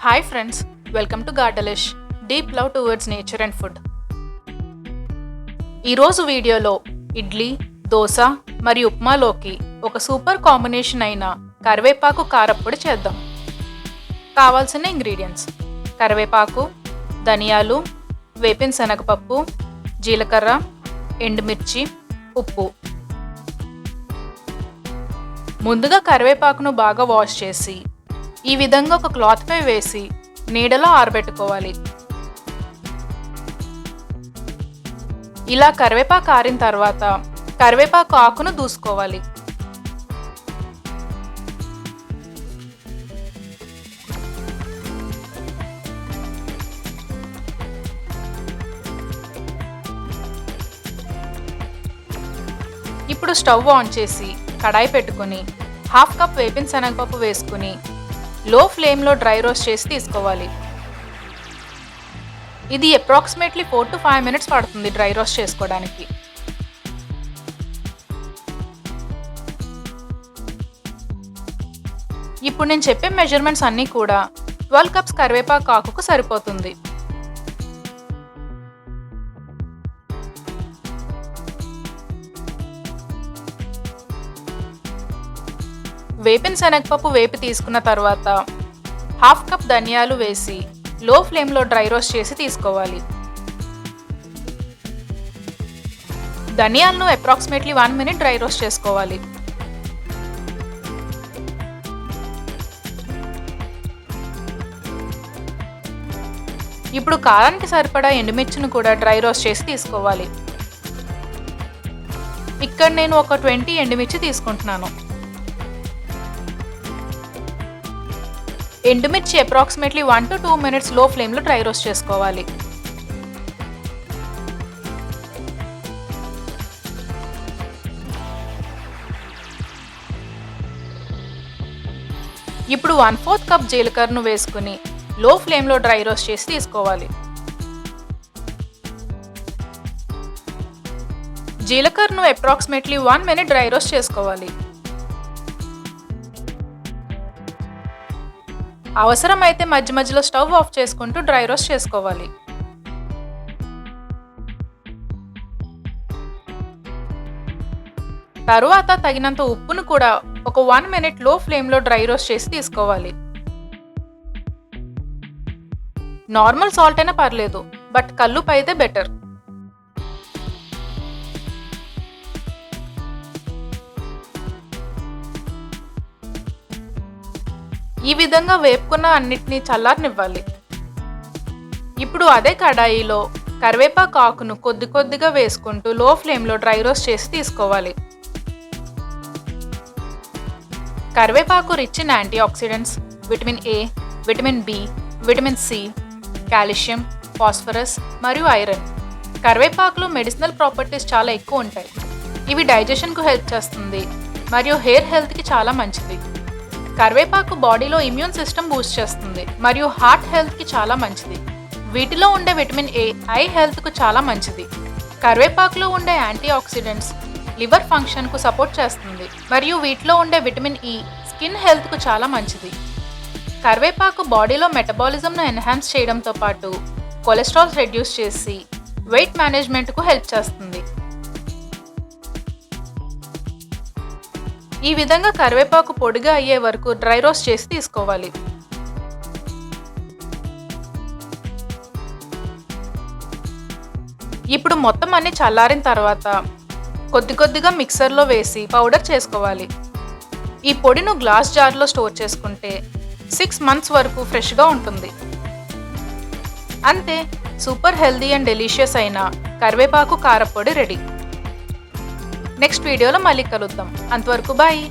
Hi friends welcome to గార్డలిష్ deep love towards nature and food ఈరోజు వీడియోలో ఇడ్లీ దోశ మరియు ఉప్మాలోకి ఒక సూపర్ కాంబినేషన్ అయిన కరివేపాకు కారప్పొడి చేద్దాం. కావాల్సిన ఇంగ్రీడియంట్స్ కరివేపాకు ధనియాలు వేపిన శనగపప్పు జీలకర్ర ఎండుమిర్చి ఉప్పు. ముందుగా కరివేపాకును బాగా వాష్ చేసి ఈ విధంగా ఒక క్లాత్ పై వేసి నీడలో ఆరబెట్టుకోవాలి. ఇలా కరివేపాకు ఆరిన తర్వాత కరివేపాకు ఆకును దూసుకోవాలి. ఇప్పుడు స్టవ్ ఆన్ చేసి కడాయి పెట్టుకొని హాఫ్ కప్ వేపిన శనగపప్పు వేసుకుని లో ఫ్లేమ్లో డ్రై రోస్ట్ చేసి తీసుకోవాలి. ఇది approximately four to five minutes పడుతుంది డ్రై రోస్ట్ చేసుకోవడానికి. ఇప్పుడు నేను చెప్పే మెజర్మెంట్స్ అన్నీ కూడా ట్వెల్వ్ కప్స్ కరివేపాకు ఆకుకు సరిపోతుంది. వేపిన శనగపప్పు వేపి తీసుకున్న తర్వాత హాఫ్ కప్ ధనియాలు వేసి లో ఫ్లేమ్లో డ్రై రోస్ట్ చేసి తీసుకోవాలి. ధనియాలను approximately one minute dry roast చేసుకోవాలి. ఇప్పుడు కారానికి సరిపడా ఎండుమిర్చిని కూడా డ్రై రోస్ట్ చేసి తీసుకోవాలి. ఇక్కడ నేను ఒక ట్వంటీ ఎండుమిర్చి తీసుకుంటున్నాను. ఎండుమిర్చి అప్రాక్సిమేట్లీ వన్ టు టూ మినిట్స్లో ఫ్లేమ్లో డ్రై రోస్ట్ చేసుకోవాలి. ఇప్పుడు వన్ ఫోర్త్ కప్ జీలకర్రను వేసుకుని లో ఫ్లేమ్లో డ్రై రోస్ట్ చేసి తీసుకోవాలి. జీలకర్రను approximately one minute dry roast చేసుకోవాలి. అవసరమైతే మధ్య మధ్యలో స్టవ్ ఆఫ్ చేసుకుంటూ డ్రై రోస్ట్ చేసుకోవాలి. తరువాత తగినంత ఉప్పును కూడా ఒక వన్ మినిట్లో ఫ్లేమ్లో డ్రై రోస్ట్ చేసి తీసుకోవాలి. నార్మల్ సాల్ట్ అయినా పర్లేదు బట్ కల్లుపు అయితే బెటర్. ఈ విధంగా వేపుకున్న అన్నిటినీ చల్లారనివ్వాలి. ఇప్పుడు అదే కడాయిలో కరివేపాకు ఆకును కొద్ది కొద్దిగా వేసుకుంటూ లో ఫ్లేమ్లో డ్రై రోస్ట్ చేసి తీసుకోవాలి. కరివేపాకు rich in antioxidants vitamin A vitamin B vitamin C calcium phosphorus మరియు ఐరన్ కరివేపాకులో మెడిసినల్ ప్రాపర్టీస్ చాలా ఎక్కువ ఉంటాయి. ఇవి డైజెషన్కు హెల్ప్ చేస్తుంది మరియు హెయిర్ హెల్త్కి చాలా మంచిది. కరివేపాకు బాడీలో ఇమ్యూన్ సిస్టమ్ బూస్ట్ చేస్తుంది మరియు హార్ట్ హెల్త్కి చాలా మంచిది. వీటిలో ఉండే విటమిన్ ఏ ఐ హెల్త్కు చాలా మంచిది. కరివేపాకులో ఉండే యాంటీ ఆక్సిడెంట్స్ లివర్ ఫంక్షన్కు సపోర్ట్ చేస్తుంది మరియు వీటిలో ఉండే విటమిన్ ఈ స్కిన్ హెల్త్కు చాలా మంచిది. కరివేపాకు బాడీలో మెటబాలిజంను ఎన్హాన్స్ చేయడంతో పాటు కొలెస్ట్రాల్ రెడ్యూస్ చేసి వెయిట్ మేనేజ్మెంట్కు హెల్ప్ చేస్తుంది. ఈ విధంగా కరివేపాకు పొడిగా అయ్యే వరకు డ్రై రోస్ట్ చేసి తీసుకోవాలి. ఇప్పుడు మొత్తం అన్ని చల్లారిన తర్వాత కొద్ది కొద్దిగా మిక్సర్లో వేసి పౌడర్ చేసుకోవాలి. ఈ పొడిను గ్లాస్ జార్లో స్టోర్ చేసుకుంటే సిక్స్ మంత్స్ వరకు ఫ్రెష్గా ఉంటుంది. అంతే సూపర్ హెల్దీ అండ్ డెలిషియస్ అయిన కరివేపాకు కారపొడి రెడీ. నెక్స్ట్ వీడియోలో మళ్ళీ కలుద్దాం. అంతవరకు బాయ్.